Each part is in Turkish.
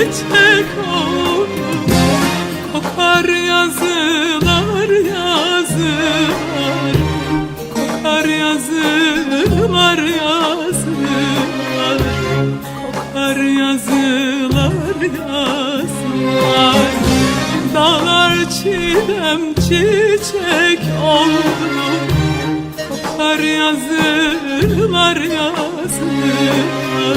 çiçek oldu Kokar yazılar yazılar. Kokar yazılar yazılar. Kokar yazılar yazılar. Dağlar çiğdem çiçek oldu Kokar yazılar yazılar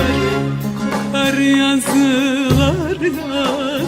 Kokar yazılar yazılar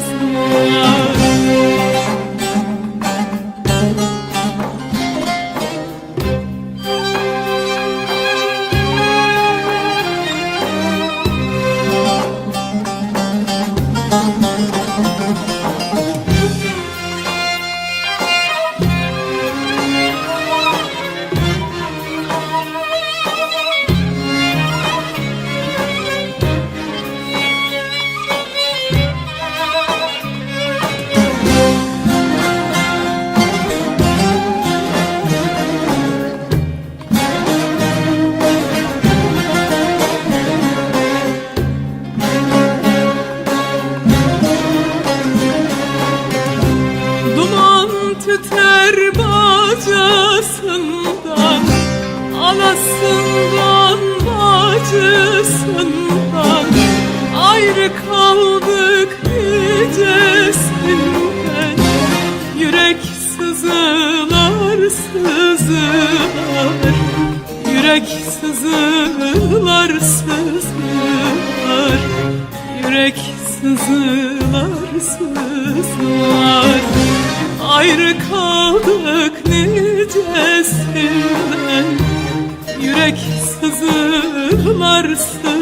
tüter bacasından Anasından bacısından Ayrı kaldık nicesinden Yürek sızılar sızılar. Yürek sızılar sızılar. Yürek sızılar sızılar Ayrı kaldık nicesinden. Yürek sızılar sızılar.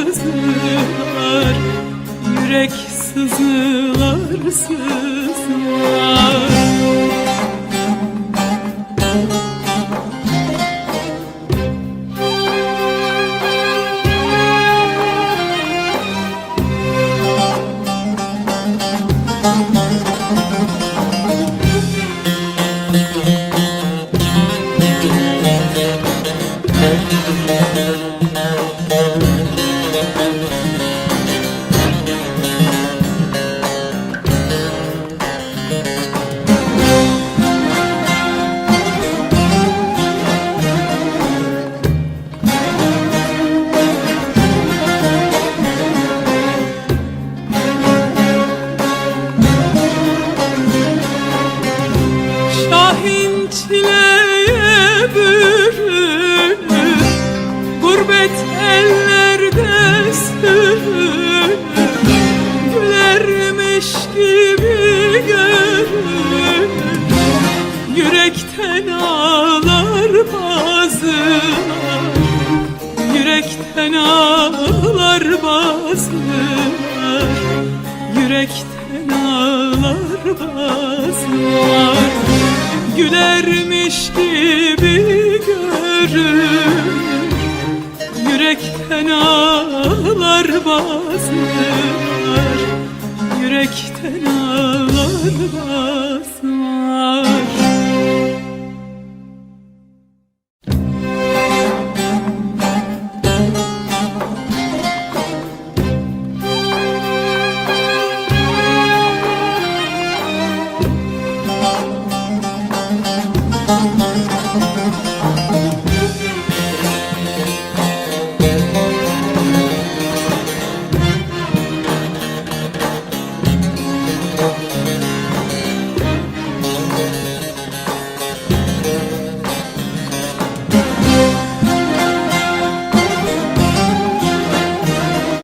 Yürek sızılar sızılar. Şahin Yürekten ağlar bazılar Yürekten ağlar bazılar Yürekten ağlar bazılar Gülermiş gibi görür Yürekten ağlar bazılar Yürekten ağlar bazılar